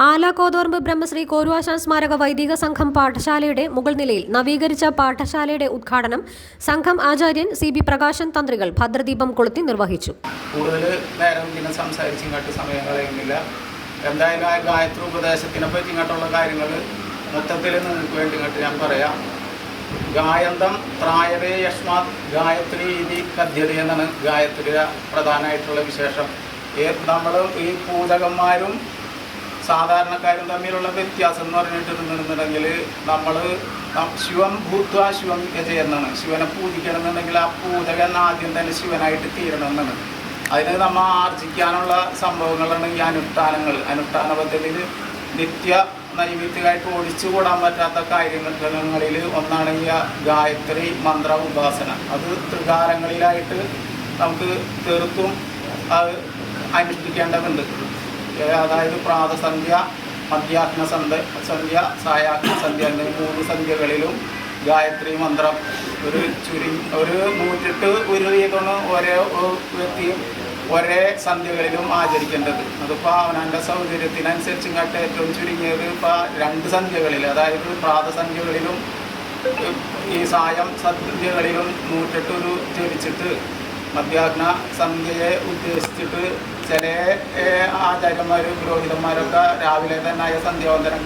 Ala കോതോർമ്പ് Brahmashri കോരുവാശാൻ സ്മാരക വൈദിക സംഘം പാഠശാലയുടെ മുകൾ നിലയിൽ നവീകരിച്ച പാഠശാലയുടെ ഉദ്ഘാടനം സംഘം ആചാര്യൻ സി ബി പ്രകാശൻ തന്ത്രികൾ ഭദ്രദീപം കൊളുത്തി നിർവഹിച്ചു. കൂടുതൽ നേരം പിന്നെ സംസാരിച്ച് ഇങ്ങോട്ട് എന്തായാലും ആ ഗായത്രി ഉപദേശത്തിനെ പറ്റി ഇങ്ങോട്ടുള്ള കാര്യങ്ങൾ മൊത്തത്തിൽ നിങ്ങൾക്ക് വേണ്ടി ഇങ്ങോട്ട് ഞാൻ പറയാം. ഗായന്തം ത്രായവേ യഷ്മാത് ഗായത്രി ഇതി കദ്യത എന്നാണ് ഗായത്രിയുടെ പ്രധാനമായിട്ടുള്ള വിശേഷം. നമ്മൾ ഈ പൂജകന്മാരും സാധാരണക്കാരും തമ്മിലുള്ള വ്യത്യാസം എന്ന് പറഞ്ഞിട്ടുണ്ടെന്നുണ്ടെങ്കിൽ നമ്മൾ ശിവം ഭൂത്വ ശിവം യജയെന്നാണ് ശിവനെ പൂജിക്കണം എന്നുണ്ടെങ്കിൽ ആ പൂജകൻ ആദ്യം തന്നെ ശിവനായിട്ട് തീരണം എന്നാണ് അതിന് നമ്മൾ ആർജിക്കാനുള്ള സംഭവങ്ങളാണ് ഈ അനുഷ്ഠാനങ്ങൾ. അനുഷ്ഠാന പദ്ധതിയിൽ നിത്യ നൈമിത്യമായിട്ട് ഒഴിച്ചുകൂടാൻ പറ്റാത്ത കാര്യങ്ങളിൽ ഒന്നാണ് ഈ ഗായത്രി മന്ത്ര ഉപാസന. അത് ത്രികാലങ്ങളിലായിട്ട് നമുക്ക് തീർത്തും അത് അനുഷ്ഠിക്കേണ്ടതുണ്ട്. അതായത് പ്രാതസന്ധ്യ മധ്യാഹ്ന സന്ധ്യ സന്ധ്യ സായാഹ്ന സന്ധ്യ എന്നീ മൂന്ന് സന്ധ്യകളിലും ഗായത്രി മന്ത്രം ഒരു ചുരി ഒരു നൂറ്റിട്ട് ഒരു ഒരേ വ്യക്തിയും ഒരേ സന്ധ്യകളിലും ആചരിക്കേണ്ടത്. അതിപ്പോൾ അവനവന്റെ സൗകര്യത്തിനനുസരിച്ച് ഇങ്ങോട്ട് ഏറ്റവും ചുരുങ്ങിയത് ഇപ്പോൾ രണ്ട് സന്ധ്യകളിൽ അതായത് പ്രാതസന്ധ്യകളിലും ഈ സായം സന്ധ്യകളിലും നൂറ്റെട്ട് ഒരു ജപിച്ചിട്ട് മധ്യാഹ്ന സന്ധ്യയെ ഉദ്ദേശിച്ചിട്ട് ചില ആചാര്യന്മാരും പുരോഹിതന്മാരൊക്കെ രാവിലെ തന്നെ ആയ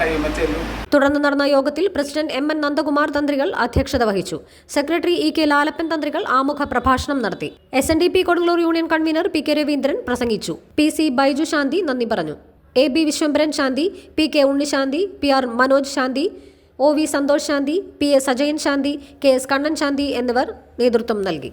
കഴിയുമ്പോൾ ചെല്ലും. തുടർന്ന് നടന്ന യോഗത്തിൽ പ്രസിഡന്റ് എം എൻ നന്ദകുമാർ തന്ത്രികൾ അധ്യക്ഷത വഹിച്ചു. സെക്രട്ടറി ഇ കെ ലാലപ്പൻ തന്ത്രികൾ ആമുഖ പ്രഭാഷണം നടത്തി. S N D P Kodungallur union convener P K Raveendran പ്രസംഗിച്ചു. പി സി ബൈജു ശാന്തി നന്ദി പറഞ്ഞു. A B Viswambharan Shanti P K Unnishanti P R Manoj Shanti O V Santhosh Shanti P S Ajayan Shanti K S Kannan Shanti എന്നിവർ നേതൃത്വം നൽകി.